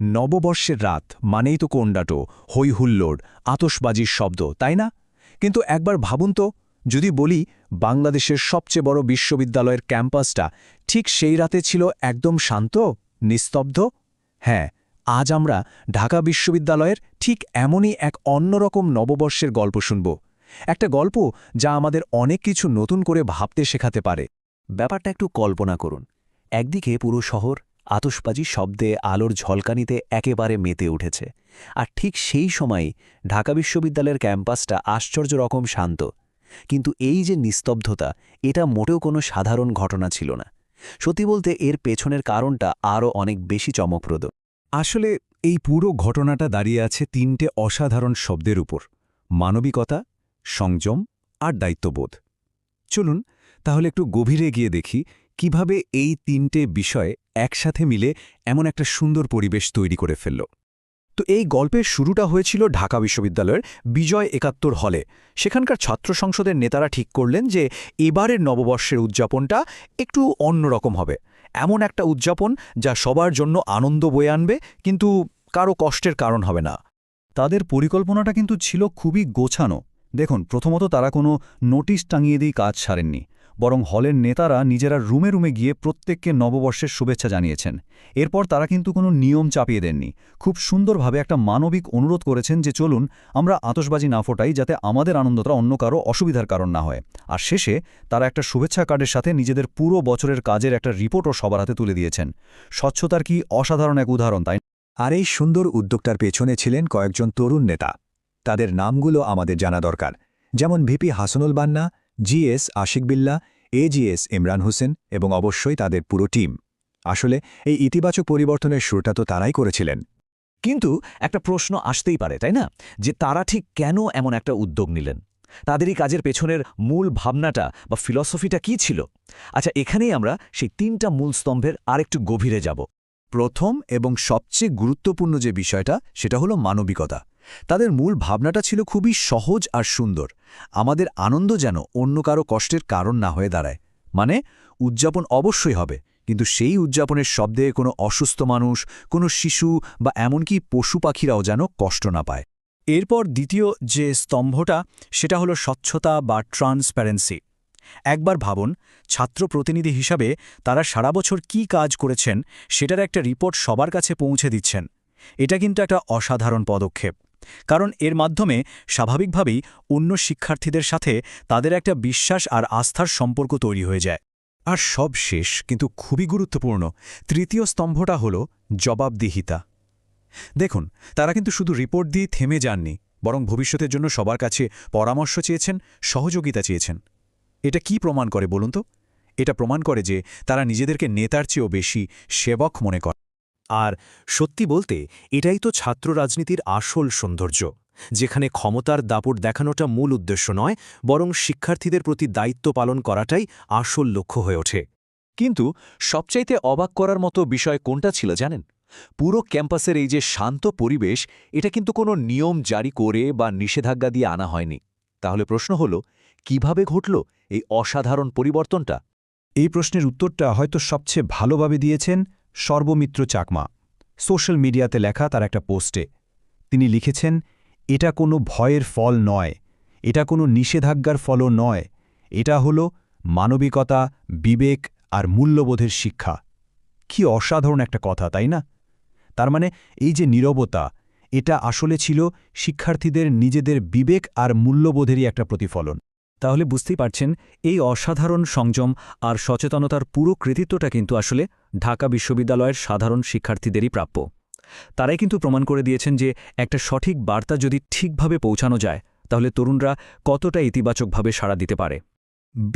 নববর্ষের রাত মানেই তো কোন্ডাটো হই হুল্লোড় আতসবাজির শব্দ, তাই না? কিন্তু একবার ভাবুন তো, যদি বলি বাংলাদেশের সবচেয়ে বড় বিশ্ববিদ্যালয়ের ক্যাম্পাসটা ঠিক সেই রাতে ছিল একদম শান্ত, নিস্তব্ধ? হ্যাঁ আজ আমরা ঢাকা বিশ্ববিদ্যালয়ের ঠিক এমনই এক অন্যরকম নববর্ষের গল্প শুনব। একটা গল্প যা আমাদের অনেক কিছু নতুন করে ভাবতে শেখাতে পারে। ব্যাপারটা একটু কল্পনা করুন। একদিকে পুরো শহর আতসবাজি শব্দে আলোর ঝলকানিতে একেবারে মেতে উঠেছে। আর ঠিক সেই সময়ই ঢাকা বিশ্ববিদ্যালয়ের ক্যাম্পাসটা আশ্চর্য রকম শান্ত। কিন্তু এই যে নিস্তব্ধতা, এটা মোটেও কোনো সাধারণ ঘটনা ছিল না। সত্যি বলতে এর পেছনের কারণটা আরও অনেক বেশি চমকপ্রদ। আসলে এই পুরো ঘটনাটা দাঁড়িয়ে আছে তিনটে অসাধারণ শব্দের উপর, মানবিকতা, সংযম আর দায়িত্ববোধ। চলুন তাহলে একটু গভীরে গিয়ে দেখি কীভাবে এই তিনটে বিষয় একসাথে মিলে এমন একটা সুন্দর পরিবেশ তৈরি করে ফেলল। তো এই গল্পের শুরুটা হয়েছিল ঢাকা বিশ্ববিদ্যালয়ের বিজয় একাত্তর হলে। সেখানকার ছাত্র সংসদের নেতারা ঠিক করলেন যে, এবারের নববর্ষের উদযাপনটা একটু অন্যরকম হবে। এমন একটা উদযাপন যা সবার জন্য আনন্দ বয়ে আনবে, কিন্তু কারও কষ্টের কারণ হবে না। তাদের পরিকল্পনাটা কিন্তু ছিল খুবই গোছানো। দেখুন, প্রথমত তারা কোনো নোটিশ টাঙিয়ে দিয়ে কাজ সারেননি। বরং হলের নেতারা নিজেরা রুমে রুমে গিয়ে প্রত্যেককে নববর্ষের শুভেচ্ছা জানিয়েছেন। এরপর তারা কিন্তু কোনো নিয়ম চাপিয়ে দেননি। খুব সুন্দরভাবে একটা মানবিক অনুরোধ করেছেন যে চলুন, আমরা আতসবাজি না ফোটাই যাতে আমাদের আনন্দটা অন্য কারও অসুবিধার কারণ না হয়। আর শেষে তারা একটা শুভেচ্ছা কার্ডের সাথে নিজেদের পুরো বছরের কাজের একটা রিপোর্টও সবার হাতে তুলে দিয়েছেন। স্বচ্ছতার কি অসাধারণ এক উদাহরণ, তাই আর এই সুন্দর উদ্যোগটার পেছনে ছিলেন কয়েকজন তরুণ নেতা। তাদের নামগুলো আমাদের জানা দরকার। যেমন ভিপি হাসনুল বান্না জিএস, আশিক বিল্লা এজিএস ইমরান হোসেন এবং অবশ্যই তাদের পুরো টিম। আসলে, এই ইতিবাচক পরিবর্তনের শুরুটা তো তারাই করেছিলেন। কিন্তু একটা প্রশ্ন আসতেই পারে, তাই না? যে তারা ঠিক কেন এমন একটা উদ্যোগ নিলেন? তাদেরই কাজের পেছনের মূল ভাবনাটা বা ফিলসফিটা কি ছিল? আচ্ছা এখানেই আমরা সেই তিনটা মূল স্তম্ভের আরেকটু গভীরে যাব। প্রথম এবং সবচেয়ে গুরুত্বপূর্ণ যে বিষয়টা, সেটা হলো মানবিকতা। তাদের মূল ভাবনাটা ছিল খুবই সহজ আর সুন্দর। আমাদের আনন্দ যেন অন্য কারও কষ্টের কারণ না হয়ে দাঁড়ায়। মানে উদযাপন অবশ্যই হবে, কিন্তু সেই উদযাপনের শব্দে কোনো অসুস্থ মানুষ, কোনো শিশু বা এমনকি পশু পাখিরাও যেন কষ্ট না পায়। এরপর দ্বিতীয় যে স্তম্ভটা, সেটা হলো স্বচ্ছতা বা ট্রান্সপ্যারেন্সি। একবার ভাবুন, ছাত্র প্রতিনিধি হিসাবে তারা সারা বছর কি কাজ করেছেন, সেটার একটা রিপোর্ট সবার কাছে পৌঁছে দিচ্ছেন। এটা কিন্তু একটা অসাধারণ পদক্ষেপ। কারণ এর মাধ্যমে স্বাভাবিকভাবেই অন্য শিক্ষার্থীদের সাথে তাদের একটা বিশ্বাস আর আস্থার সম্পর্ক তৈরি হয়ে যায়। আর সব শেষ, কিন্তু খুবই গুরুত্বপূর্ণ, তৃতীয় স্তম্ভটা হল জবাবদিহিতা। দেখুন, তারা কিন্তু শুধু রিপোর্ট দিয়ে থেমে যাননি, বরং ভবিষ্যতের জন্য সবার কাছে পরামর্শ চেয়েছেন, সহযোগিতা চেয়েছেন। এটা কি প্রমাণ করে বলুন তো? এটা প্রমাণ করে যে তারা নিজেদেরকে নেতার চেয়েও বেশি সেবক মনে করে আর সত্যি বলতে, এটাই তো ছাত্র রাজনীতির আসল সৌন্দর্য, যেখানে ক্ষমতার দাপট দেখানোটা মূল উদ্দেশ্য নয়, বরং শিক্ষার্থীদের প্রতি দায়িত্ব পালন করাটাই আসল লক্ষ্য হয়ে ওঠে। কিন্তু সবচাইতে অবাক করার মতো বিষয় কোনটা ছিল জানেন? পুরো ক্যাম্পাসের এই যে শান্ত পরিবেশ, এটা কিন্তু কোনো নিয়ম জারি করে বা নিষেধাজ্ঞা দিয়ে আনা হয়নি। তাহলে প্রশ্ন হল, কীভাবে ঘটল এই অসাধারণ পরিবর্তনটা? এই প্রশ্নের উত্তরটা হয়তো সবচেয়ে ভালোভাবে দিয়েছেন সর্বমিত্র চাকমা। সোশ্যাল মিডিয়াতে লেখা তার একটা পোস্টে, তিনি লিখেছেন, এটা কোনো ভয়ের ফল নয়, এটা কোনো নিষেধাজ্ঞার ফলও নয়, এটা হলো মানবিকতা, বিবেক আর মূল্যবোধের শিক্ষা। কি অসাধারণ একটা কথা, তাই না? তার মানে এই যে নীরবতা, এটা আসলে ছিল শিক্ষার্থীদের নিজেদের বিবেক আর মূল্যবোধেরই একটা প্রতিফলন। তাহলে বুঝতেই পারছেন, এই অসাধারণ সংযম আর সচেতনতার পুরো কৃতিত্বটা কিন্তু আসলে ঢাকা বিশ্ববিদ্যালয়ের সাধারণ শিক্ষার্থীদেরই প্রাপ্য। তারাই কিন্তু প্রমাণ করে দিয়েছেন যে একটা সঠিক বার্তা যদি ঠিকভাবে পৌঁছানো যায়, তাহলে তরুণরা কতটা ইতিবাচকভাবে সাড়া দিতে পারে।